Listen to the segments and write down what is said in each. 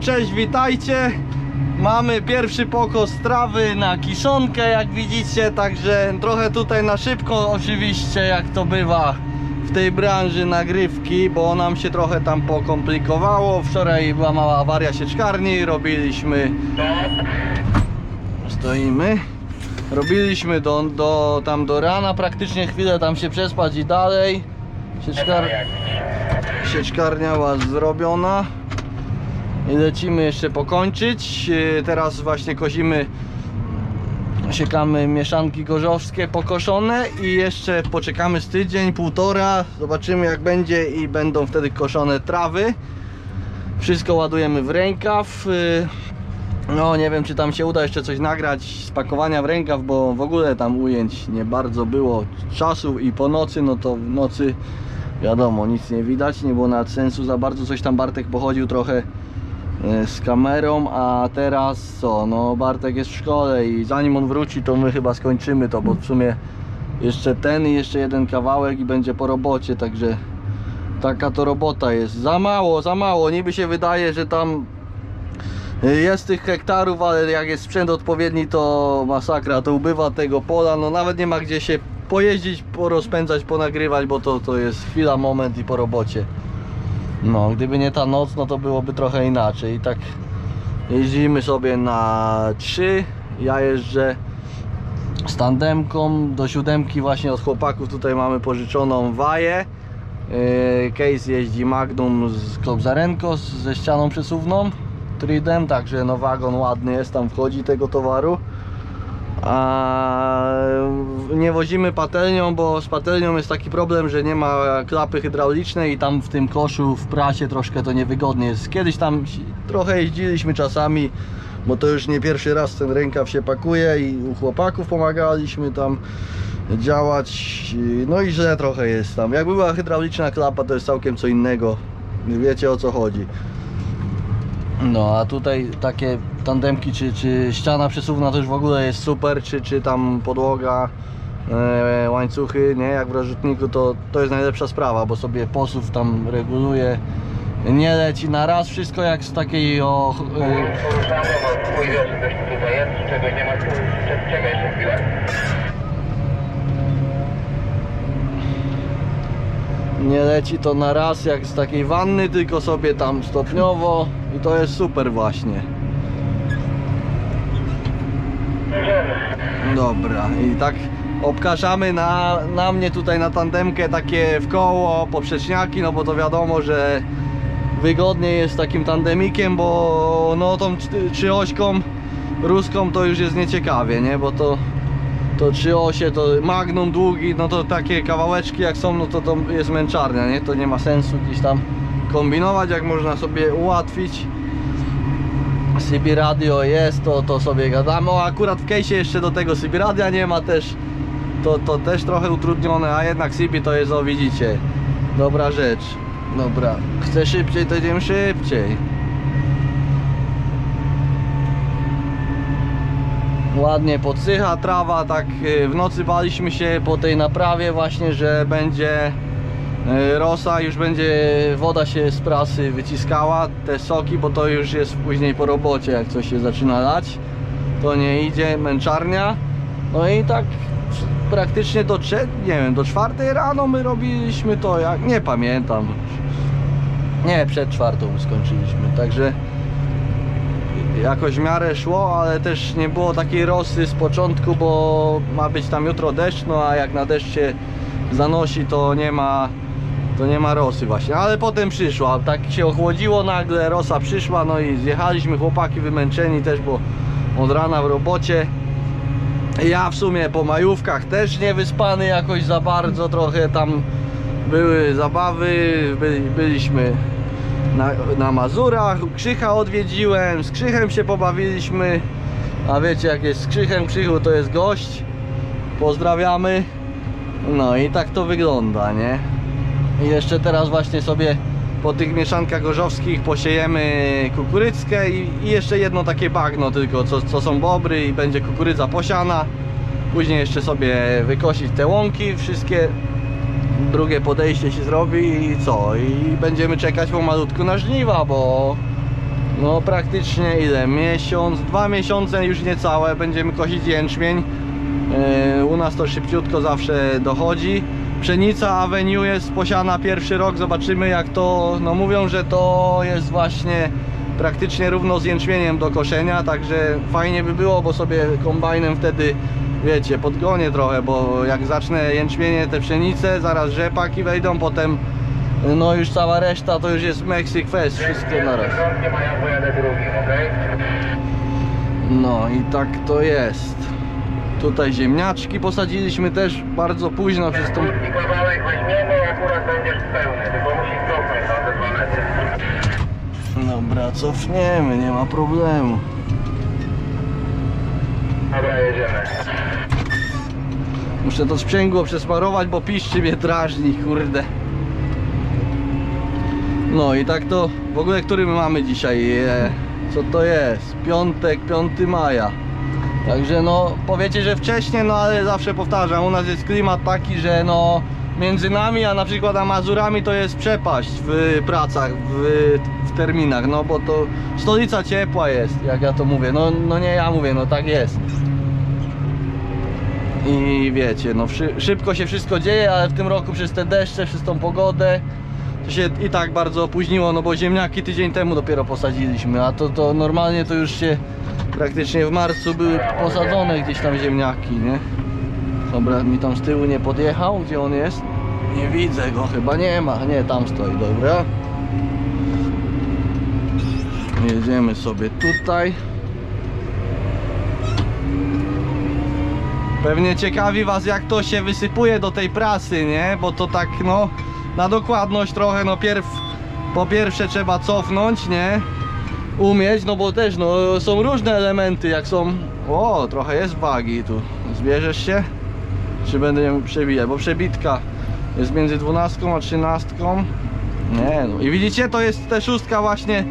Cześć, witajcie. Mamy pierwszy pokos trawy na kiszonkę, jak widzicie, także trochę tutaj na szybko, oczywiście, jak to bywa w tej branży nagrywki, bo nam się trochę tam pokomplikowało. Wczoraj była mała awaria sieczkarni, robiliśmy... Stoimy. Robiliśmy do, do, tam do rana, praktycznie chwilę tam się przespać i dalej. Sieczkar... Sieczkarnia była zrobiona. Lecimy jeszcze pokończyć. Yy, Teraz właśnie kozimy, siekamy mieszanki gorzowskie pokoszone i jeszcze poczekamy z tydzień, półtora. Zobaczymy jak będzie i będą wtedy koszone trawy. Wszystko ładujemy w rękaw. Yy, No nie wiem czy tam się uda jeszcze coś nagrać z pakowania w rękaw, bo w ogóle tam ujęć nie bardzo było czasu i po nocy, no to w nocy wiadomo, nic nie widać, nie było nawet sensu za bardzo, coś tam Bartek pochodził trochę e, z kamerą, a teraz co, no Bartek jest w szkole i zanim on wróci to my chyba skończymy to, bo w sumie jeszcze ten i jeszcze jeden kawałek i będzie po robocie, także taka to robota jest, za mało, za mało, niby się wydaje, że tam jest tych hektarów, ale jak jest sprzęt odpowiedni, to masakra, to ubywa tego pola, no nawet nie ma gdzie się pojeździć, porozpędzać, ponagrywać, bo to, to jest chwila, moment i po robocie. No, gdyby nie ta noc, no to byłoby trochę inaczej. I tak jeździmy sobie na 3, ja jeżdżę z tandemką, do siódemki właśnie od chłopaków tutaj mamy pożyczoną waję. Yy, Case jeździ Magnum z Kobzarenko ze ścianą przesuwną Tridem, także no wagon ładny jest, tam wchodzi tego towaru. A nie wozimy patelnią, bo z patelnią jest taki problem, że nie ma klapy hydraulicznej i tam w tym koszu w prasie troszkę to niewygodnie jest. Kiedyś tam trochę jeździliśmy czasami, bo to już nie pierwszy raz ten rękaw się pakuje i u chłopaków pomagaliśmy tam działać. No i źle trochę jest tam. Jak była hydrauliczna klapa, to jest całkiem co innego. Wiecie o co chodzi. No a tutaj takie tandemki czy, czy ściana przesuwna już w ogóle jest super, czy, czy tam podłoga, e, łańcuchy, nie, jak w rozrzutniku to, to jest najlepsza sprawa, bo sobie posuw tam reguluje, nie leci na raz, wszystko jak z takiej o... Nie leci to na raz jak z takiej wanny, tylko sobie tam stopniowo i to jest super właśnie. Dobra, i tak obkaszamy na, na mnie tutaj na tandemkę takie w koło poprzeczniaki, no bo to wiadomo, że wygodniej jest takim tandemikiem, bo no tą czty- trzyośką ruską to już jest nieciekawie, nie, bo to to trzy osie, to magnum długi, no to takie kawałeczki jak są, no to to jest męczarnia, nie, to nie ma sensu gdzieś tam kombinować, jak można sobie ułatwić CB radio jest, to, to sobie gadamy. O, akurat w case'ie jeszcze do tego CB radia nie ma też. To, to też trochę utrudnione, a jednak CB to jest, o widzicie, dobra rzecz. Dobra, chcę szybciej, to idziemy szybciej. Ładnie podsycha trawa, tak y, w nocy baliśmy się po tej naprawie właśnie, że będzie rosa, już będzie woda się z prasy wyciskała, te soki, bo to już jest później po robocie, jak coś się zaczyna lać, to nie idzie, męczarnia. No i tak praktycznie do, nie wiem, do czwartej rano my robiliśmy to, jak nie pamiętam. Nie, przed czwartą skończyliśmy, także jakoś w miarę szło, ale też nie było takiej rosy z początku, bo ma być tam jutro deszcz, no a jak na deszcz się zanosi, to nie ma to nie ma rosy właśnie, ale potem przyszła, tak się ochłodziło nagle, rosa przyszła, no i zjechaliśmy, chłopaki wymęczeni też, bo od rana w robocie. Ja w sumie po majówkach też nie wyspany jakoś za bardzo, trochę tam były zabawy, byli, byliśmy na, na Mazurach, Krzycha odwiedziłem, z Krzychem się pobawiliśmy, a wiecie jak jest z Krzychem, Krzychu to jest gość, pozdrawiamy, no i tak to wygląda, nie? I jeszcze teraz właśnie sobie po tych mieszankach gorzowskich posiejemy kukurydzkę i, i jeszcze jedno takie bagno tylko, co, co są bobry i będzie kukurydza posiana. Później jeszcze sobie wykosić te łąki, wszystkie drugie podejście się zrobi i co? I będziemy czekać pomalutku na żniwa, bo No praktycznie ile? Miesiąc, dwa miesiące już niecałe będziemy kosić jęczmień. Yy, U nas to szybciutko zawsze dochodzi. Pszenica Avenue jest posiana pierwszy rok, zobaczymy jak to, no mówią, że to jest właśnie praktycznie równo z jęczmieniem do koszenia, także fajnie by było, bo sobie kombajnem wtedy, wiecie, podgonię trochę, bo jak zacznę jęczmienie, te pszenice, zaraz rzepaki wejdą, potem no już cała reszta to już jest Mexic Fest, wszystko naraz. No i tak to jest. Tutaj ziemniaczki posadziliśmy też bardzo późno przez tą... Kawałek weźmiemy, akurat będziesz pełny, tylko musisz cofnąć na te dwa metry. Dobra, cofniemy, nie ma problemu. Dobra, jedziemy. Muszę to sprzęgło przesmarować, bo piszczy mnie drażni, kurde. No i tak to, w ogóle który my mamy dzisiaj? E, co to jest? Piątek, 5 maja. Także no, powiecie, że wcześniej, no ale zawsze powtarzam, u nas jest klimat taki, że no między nami, a na przykład a Mazurami to jest przepaść w pracach, w, w terminach, no bo to stolica ciepła jest, jak ja to mówię, no, no nie ja mówię, no tak jest. I wiecie, no szy- szybko się wszystko dzieje, ale w tym roku przez te deszcze, przez tą pogodę to się i tak bardzo opóźniło, no bo ziemniaki tydzień temu dopiero posadziliśmy, a to, to normalnie to już się praktycznie w marcu były posadzone gdzieś tam ziemniaki, nie? Dobra, mi tam z tyłu nie podjechał, gdzie on jest? Nie widzę go, chyba nie ma, nie, tam stoi, dobra. Jedziemy sobie tutaj. Pewnie ciekawi was jak to się wysypuje do tej prasy, nie? Bo to tak no na dokładność trochę no pierw po pierwsze trzeba cofnąć, nie? Umieć, no bo też no są różne elementy jak są O, trochę jest wagi tu Zbierzesz się? Czy będę ją przebijać? Bo przebitka jest między 12 a 13 Nie no i widzicie to jest ta szóstka właśnie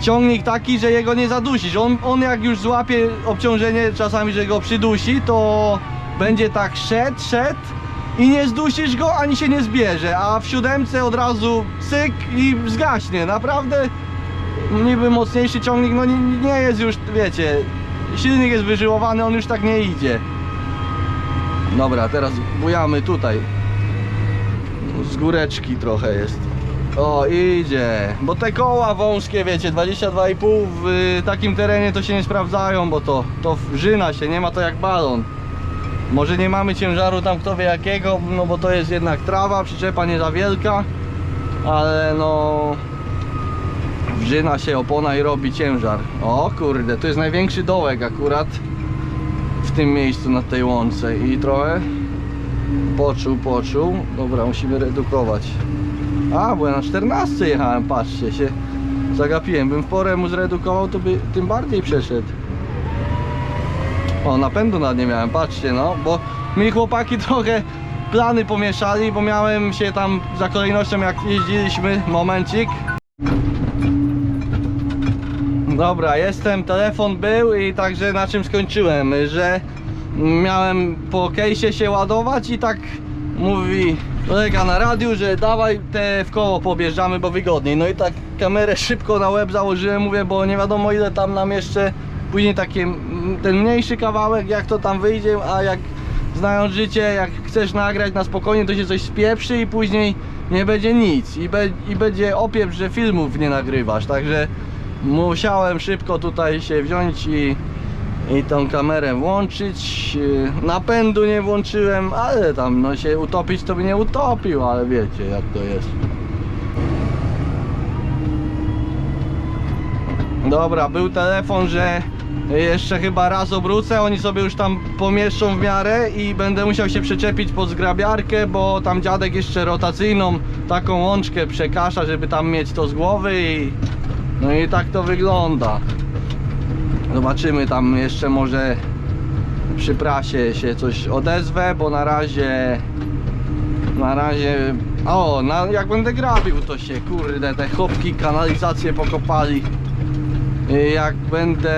ciągnik taki, że jego nie zadusisz. On, on jak już złapie obciążenie czasami, że go przydusi, to będzie tak szedł, szedł i nie zdusisz go, ani się nie zbierze, a w siódemce od razu cyk i zgaśnie. Naprawdę niby mocniejszy ciągnik, no nie, jest już, wiecie, silnik jest wyżyłowany, on już tak nie idzie. Dobra, teraz bujamy tutaj. Z góreczki trochę jest. O, idzie. Bo te koła wąskie, wiecie, 22,5 w y, takim terenie to się nie sprawdzają, bo to, to wrzyna się, nie ma to jak balon. Może nie mamy ciężaru tam kto wie jakiego, no bo to jest jednak trawa, przyczepa nie za wielka, ale no wrzyna się opona i robi ciężar. O kurde, to jest największy dołek akurat w tym miejscu na tej łące i trochę poczuł, poczuł. Dobra, musimy redukować. A, bo ja na 14 jechałem, patrzcie się. Zagapiłem, bym w porę mu zredukował, to by tym bardziej przeszedł. O, napędu nad nie miałem, patrzcie no, bo mi chłopaki trochę plany pomieszali, bo miałem się tam za kolejnością jak jeździliśmy, momencik. Dobra, jestem, telefon był i także na czym skończyłem, że miałem po case'ie się ładować i tak mówi kolega na radiu, że dawaj te w koło pobieżamy, bo wygodniej. No i tak kamerę szybko na łeb założyłem, mówię, bo nie wiadomo ile tam nam jeszcze później takie, mm, ten mniejszy kawałek, jak to tam wyjdzie, a jak znając życie, jak chcesz nagrać na spokojnie, to się coś spieprzy i później nie będzie nic i, be, i będzie opieprz, że filmów nie nagrywasz, także musiałem szybko tutaj się wziąć i, i tą kamerę włączyć. Yy, Napędu nie włączyłem, ale tam no się utopić to by nie utopił, ale wiecie jak to jest. Dobra, był telefon, że jeszcze chyba raz obrócę, oni sobie już tam pomieszczą w miarę i będę musiał się przyczepić pod zgrabiarkę, bo tam dziadek jeszcze rotacyjną taką łączkę przekasza, żeby tam mieć to z głowy i no i tak to wygląda. Zobaczymy tam jeszcze może przy prasie się coś odezwę, bo na razie na razie o, na, jak będę grabił to się kurde te chopki kanalizację pokopali Y, jak będę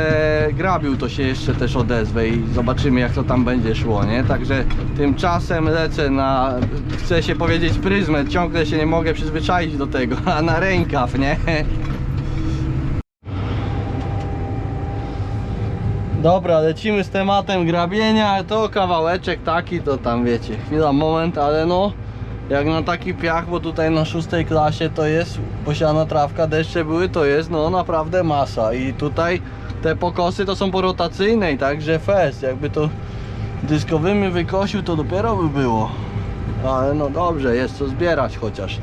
grabił to się jeszcze też odezwę i zobaczymy jak to tam będzie szło, nie? Także tymczasem lecę na, chcę się powiedzieć pryzmę, ciągle się nie mogę przyzwyczaić do tego, a na rękaw, nie? Dobra, lecimy z tematem grabienia. To kawałeczek taki, to tam wiecie, chwila, moment, ale no jak na taki piach, bo tutaj na szóstej klasie to jest posiana trawka, deszcze były, to jest no naprawdę masa. I tutaj te pokosy to są porotacyjne, i także fest. Jakby to dyskowymi wykosił, to dopiero by było. Ale no dobrze, jest co zbierać chociaż.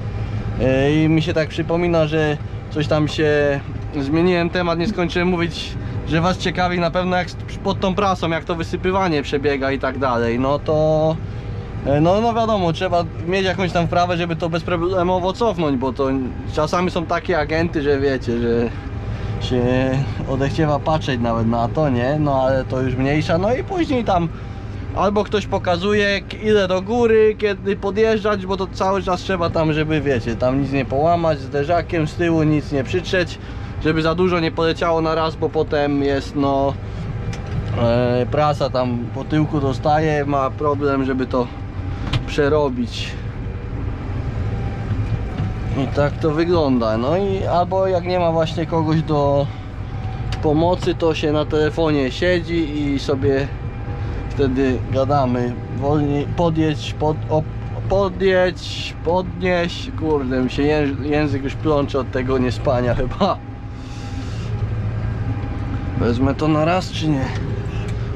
E, I mi się tak przypomina, że coś tam się zmieniłem temat, nie skończyłem mówić, że was ciekawi na pewno jak pod tą prasą, jak to wysypywanie przebiega i tak dalej. No to e, no, no wiadomo, trzeba mieć jakąś tam wprawę, żeby to bezproblemowo cofnąć, bo to czasami są takie agenty, że wiecie, że się odechciewa patrzeć nawet na to, nie? No ale to już mniejsza, no i później tam albo ktoś pokazuje ile do góry, kiedy podjeżdżać, bo to cały czas trzeba tam, żeby wiecie, tam nic nie połamać, zderzakiem z tyłu nic nie przytrzeć, żeby za dużo nie poleciało na raz, bo potem jest no e, prasa tam po tyłku dostaje, ma problem, żeby to przerobić. I tak to wygląda. No i albo jak nie ma właśnie kogoś do pomocy, to się na telefonie siedzi i sobie wtedy gadamy. Wolniej podjedź, pod, op, podjedź. Kurde, mi się języ- język już plącze od tego niespania chyba. Wezmę to na raz czy nie?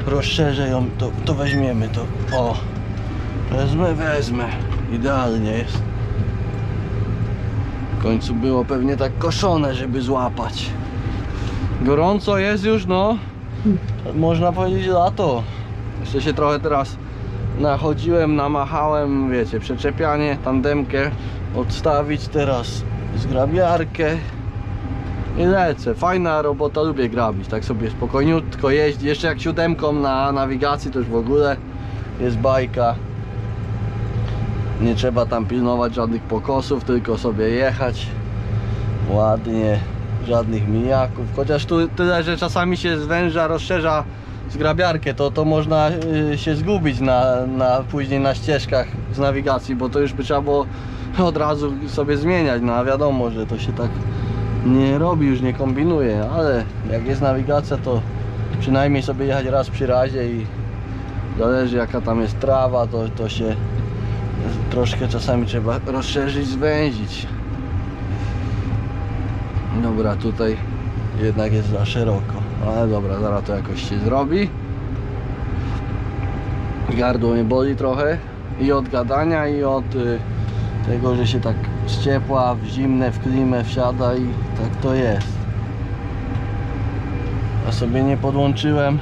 Rozszerzę ją, to, to weźmiemy to. O, wezmę, wezmę. Idealnie jest. W końcu było pewnie tak koszone, żeby złapać. Gorąco jest już, no. Można powiedzieć lato. Jeszcze się trochę teraz nachodziłem, namachałem, wiecie, przeczepianie, tandemkę odstawić teraz zgrabiarkę i lecę. Fajna robota, lubię grabić, tak sobie spokojniutko jeździ. Jeszcze jak siódemką na nawigacji to już w ogóle jest bajka. Nie trzeba tam pilnować żadnych pokosów, tylko sobie jechać ładnie, żadnych mijaków. Chociaż tu tyle, że czasami się zwęża, rozszerza zgrabiarkę, to, to można y, się zgubić na, na, później na ścieżkach z nawigacji, bo to już by trzeba było od razu sobie zmieniać. No a wiadomo, że to się tak nie robi, już nie kombinuje, ale jak jest nawigacja, to przynajmniej sobie jechać raz przy razie i zależy jaka tam jest trawa, to, to się troszkę czasami trzeba rozszerzyć, zwęzić. Dobra, tutaj jednak jest za szeroko, ale dobra, zaraz to jakoś się zrobi. Gardło mnie boli trochę i od gadania i od y, tego, że się tak z ciepła w zimne, w klimę wsiada i tak to jest. A sobie nie podłączyłem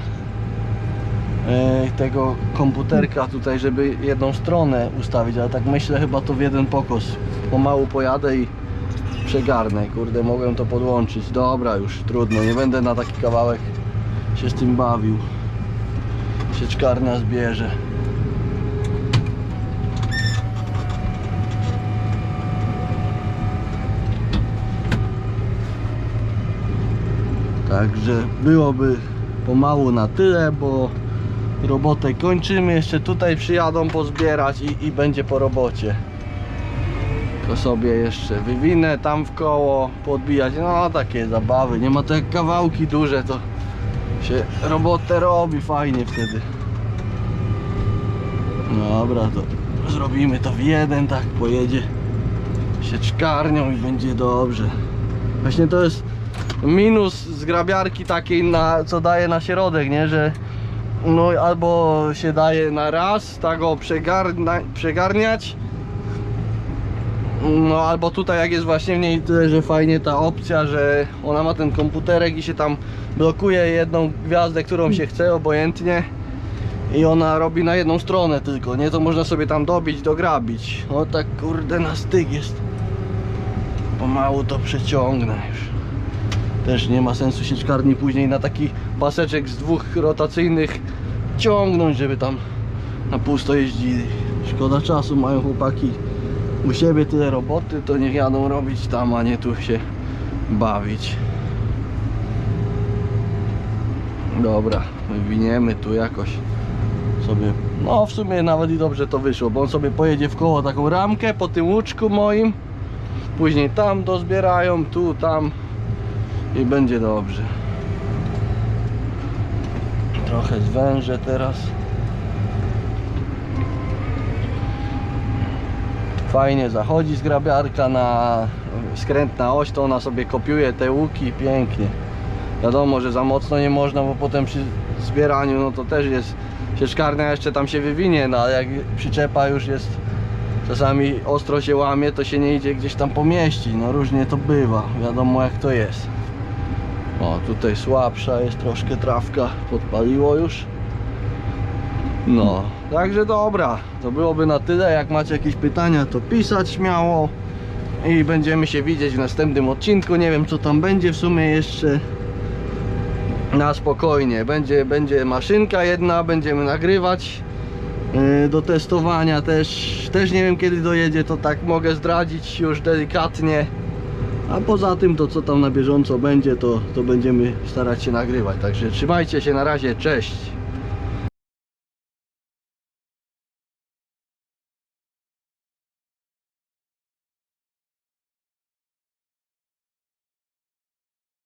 e, tego komputerka tutaj, żeby jedną stronę ustawić, ale tak myślę chyba to w jeden pokos. Pomału pojadę i przegarnę. Kurde, mogłem to podłączyć. Dobra, już trudno, nie będę na taki kawałek się z tym bawił. Sieczkarnia zbierze. Także byłoby pomału na tyle, bo robotę kończymy. Jeszcze tutaj przyjadą pozbierać i, i będzie po robocie. To sobie jeszcze wywinę tam w koło, podbijać. No takie zabawy. Nie ma to jak kawałki duże, to się robotę robi fajnie wtedy. Dobra, to zrobimy to w jeden, tak pojedzie sieczkarnią i będzie dobrze. Właśnie to jest minus zgrabiarki takiej, na, co daje na środek, nie? Że no albo się daje na raz, tak go przegarnia, przegarniać. No albo tutaj jak jest właśnie w niej tyle, że fajnie ta opcja, że ona ma ten komputerek i się tam blokuje jedną gwiazdę, którą się chce, obojętnie. I ona robi na jedną stronę tylko, nie? To można sobie tam dobić, dograbić. No tak kurde na styk jest. Pomału to przeciągnę już. Też nie ma sensu sieczkarni później na taki paseczek z dwóch rotacyjnych ciągnąć, żeby tam na pusto jeździli. Szkoda czasu, mają chłopaki u siebie tyle roboty, to niech jadą robić tam, a nie tu się bawić. Dobra, wywiniemy tu jakoś sobie. No w sumie nawet i dobrze to wyszło, bo on sobie pojedzie w koło taką ramkę po tym łuczku moim. Później tam dozbierają, tu, tam i będzie dobrze. Trochę zwężę teraz. Fajnie zachodzi zgrabiarka na skrętna oś, to ona sobie kopiuje te łuki pięknie. Wiadomo, że za mocno nie można, bo potem przy zbieraniu no to też jest sieczkarnia jeszcze tam się wywinie, no ale jak przyczepa już jest czasami ostro się łamie, to się nie idzie gdzieś tam pomieścić. No różnie to bywa, wiadomo jak to jest. O, tutaj słabsza jest troszkę trawka, podpaliło już. No, także dobra, to byłoby na tyle. Jak macie jakieś pytania, to pisać śmiało. I będziemy się widzieć w następnym odcinku. Nie wiem, co tam będzie w sumie jeszcze. Na spokojnie. Będzie, będzie maszynka jedna, będziemy nagrywać. Yy, Do testowania też. Też nie wiem, kiedy dojedzie, to tak mogę zdradzić już delikatnie. A poza tym, to co tam na bieżąco będzie, to, to będziemy starać się nagrywać. Także trzymajcie się na razie, cześć.